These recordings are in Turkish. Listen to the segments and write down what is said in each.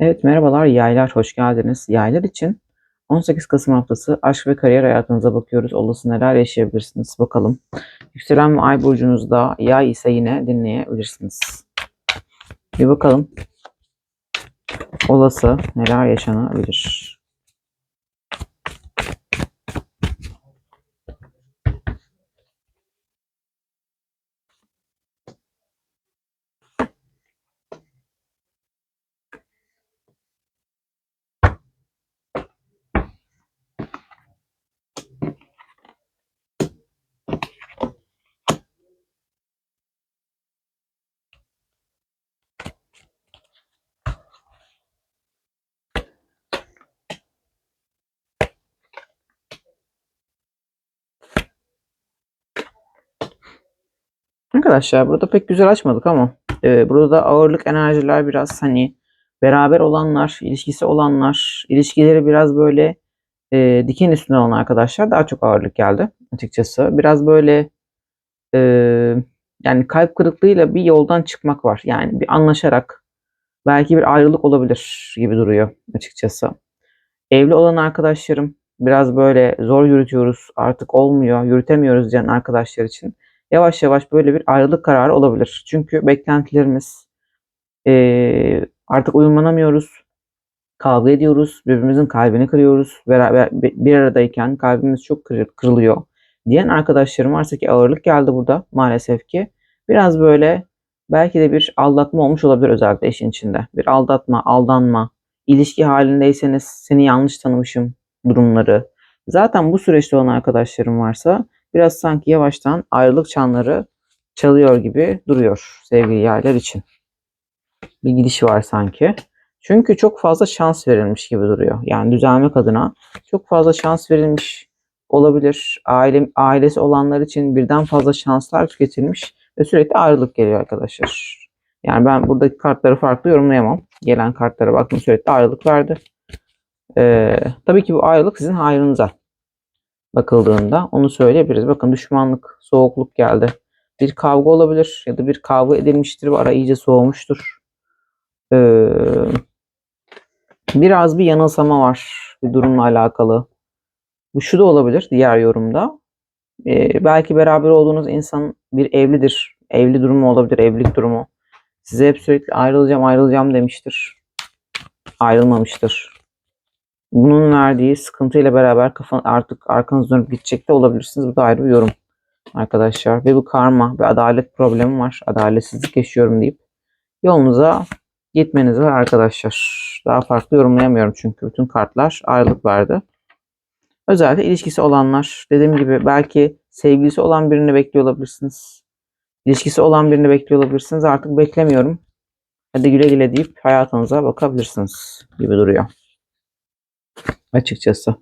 Evet merhabalar yaylar hoş geldiniz. Yaylar için 18 Kasım haftası aşk ve kariyer hayatınıza bakıyoruz. Olası neler yaşayabilirsiniz bakalım. Yükselen ve ay burcunuzda yay ise yine dinleyebilirsiniz. Bir bakalım. Olası neler yaşanabilir. Arkadaşlar burada pek güzel açmadık ama e, burada ağırlık enerjiler biraz hani beraber olanlar, ilişkisi olanlar, ilişkileri biraz böyle e, diken üstüne olan arkadaşlar daha çok ağırlık geldi açıkçası. Biraz böyle e, yani kalp kırıklığıyla bir yoldan çıkmak var. Yani bir anlaşarak belki bir ayrılık olabilir gibi duruyor açıkçası. Evli olan arkadaşlarım biraz böyle zor yürütüyoruz artık olmuyor yürütemiyoruz diyen arkadaşlar için yavaş yavaş böyle bir ayrılık kararı olabilir. Çünkü beklentilerimiz e, artık uyumlanamıyoruz. Kavga ediyoruz. Birbirimizin kalbini kırıyoruz. Beraber bir aradayken kalbimiz çok kırılıyor. Diyen arkadaşlarım varsa ki ağırlık geldi burada maalesef ki. Biraz böyle belki de bir aldatma olmuş olabilir özellikle eşin içinde. Bir aldatma, aldanma, ilişki halindeyseniz seni yanlış tanımışım durumları. Zaten bu süreçte olan arkadaşlarım varsa biraz sanki yavaştan ayrılık çanları çalıyor gibi duruyor sevgili yaylar için. Bir gidiş var sanki. Çünkü çok fazla şans verilmiş gibi duruyor. Yani düzelmek adına çok fazla şans verilmiş olabilir. Aile, ailesi olanlar için birden fazla şanslar tüketilmiş ve sürekli ayrılık geliyor arkadaşlar. Yani ben buradaki kartları farklı yorumlayamam. Gelen kartlara baktım sürekli ayrılık verdi. Ee, tabii ki bu ayrılık sizin hayrınıza bakıldığında onu söyleyebiliriz. Bakın düşmanlık, soğukluk geldi. Bir kavga olabilir ya da bir kavga edilmiştir ve ara iyice soğumuştur. Ee, biraz bir yanılsama var bir durumla alakalı. Bu şu da olabilir diğer yorumda. Ee, belki beraber olduğunuz insan bir evlidir. Evli durumu olabilir, evlilik durumu. Size hep sürekli ayrılacağım, ayrılacağım demiştir. Ayrılmamıştır bunun verdiği sıkıntıyla beraber kafa artık arkanız dönüp gidecek de olabilirsiniz. Bu da ayrı bir yorum arkadaşlar. Ve bu karma ve adalet problemi var. Adaletsizlik yaşıyorum deyip yolunuza gitmeniz var arkadaşlar. Daha farklı yorumlayamıyorum çünkü bütün kartlar ayrılık verdi. Özellikle ilişkisi olanlar dediğim gibi belki sevgilisi olan birini bekliyor olabilirsiniz. İlişkisi olan birini bekliyor olabilirsiniz. Artık beklemiyorum. Hadi güle güle deyip hayatınıza bakabilirsiniz gibi duruyor açıkçası.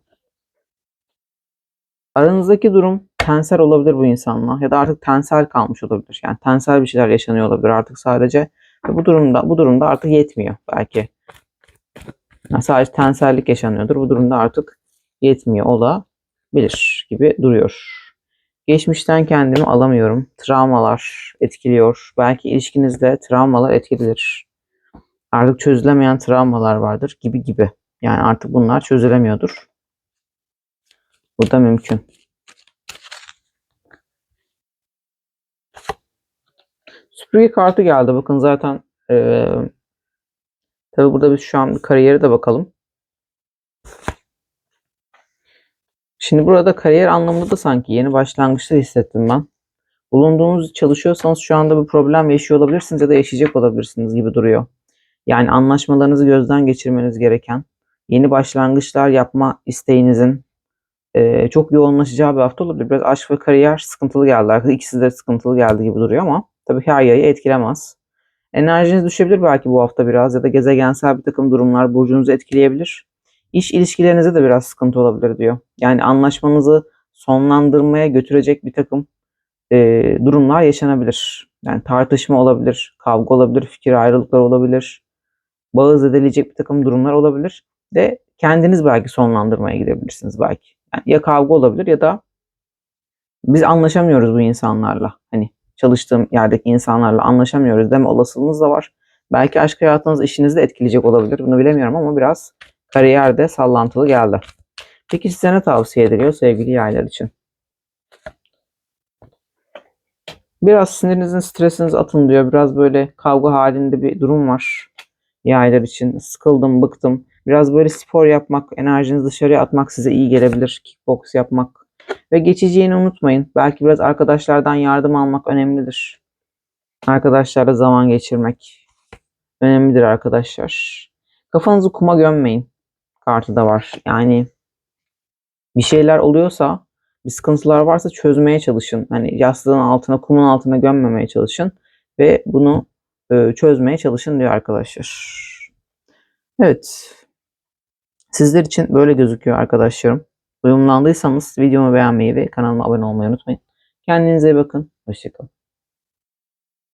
Aranızdaki durum tensel olabilir bu insanla ya da artık tensel kalmış olabilir. Yani tensel bir şeyler yaşanıyor olabilir artık sadece. Ve bu durumda bu durumda artık yetmiyor belki. Yani sadece tensellik yaşanıyordur. Bu durumda artık yetmiyor olabilir gibi duruyor. Geçmişten kendimi alamıyorum. Travmalar etkiliyor. Belki ilişkinizde travmalar etkilidir. Artık çözülemeyen travmalar vardır gibi gibi. Yani artık bunlar çözülemiyordur. Bu da mümkün. Süpürge kartı geldi. Bakın zaten e, tabi burada biz şu an kariyere de bakalım. Şimdi burada kariyer anlamında da sanki yeni başlangıçta hissettim ben. Bulunduğunuz çalışıyorsanız şu anda bir problem yaşıyor olabilirsiniz ya da yaşayacak olabilirsiniz gibi duruyor. Yani anlaşmalarınızı gözden geçirmeniz gereken yeni başlangıçlar yapma isteğinizin e, çok yoğunlaşacağı bir hafta olabilir. Biraz aşk ve kariyer sıkıntılı geldi. İkisi de sıkıntılı geldi gibi duruyor ama tabii her yayı etkilemez. Enerjiniz düşebilir belki bu hafta biraz ya da gezegensel bir takım durumlar burcunuzu etkileyebilir. İş ilişkilerinize de biraz sıkıntı olabilir diyor. Yani anlaşmanızı sonlandırmaya götürecek bir takım e, durumlar yaşanabilir. Yani tartışma olabilir, kavga olabilir, fikir ayrılıkları olabilir, bağı zedeleyecek bir takım durumlar olabilir de kendiniz belki sonlandırmaya gidebilirsiniz belki. Yani ya kavga olabilir ya da biz anlaşamıyoruz bu insanlarla. Hani çalıştığım yerdeki insanlarla anlaşamıyoruz deme olasılığınız da var. Belki aşk hayatınız işinizi de etkileyecek olabilir. Bunu bilemiyorum ama biraz kariyerde sallantılı geldi. Peki size ne tavsiye ediliyor sevgili yaylar için? Biraz sinirinizin stresiniz atın diyor. Biraz böyle kavga halinde bir durum var yaylar için. Sıkıldım, bıktım. Biraz böyle spor yapmak, enerjinizi dışarıya atmak size iyi gelebilir. Kickbox yapmak. Ve geçeceğini unutmayın. Belki biraz arkadaşlardan yardım almak önemlidir. Arkadaşlarla zaman geçirmek önemlidir arkadaşlar. Kafanızı kuma gömmeyin. Kartı da var. Yani bir şeyler oluyorsa, bir sıkıntılar varsa çözmeye çalışın. Hani yastığın altına, kumun altına gömmemeye çalışın ve bunu e, çözmeye çalışın diyor arkadaşlar. Evet. Sizler için böyle gözüküyor arkadaşlarım. Uyumlandıysanız videomu beğenmeyi ve kanalıma abone olmayı unutmayın. Kendinize iyi bakın. Hoşçakalın.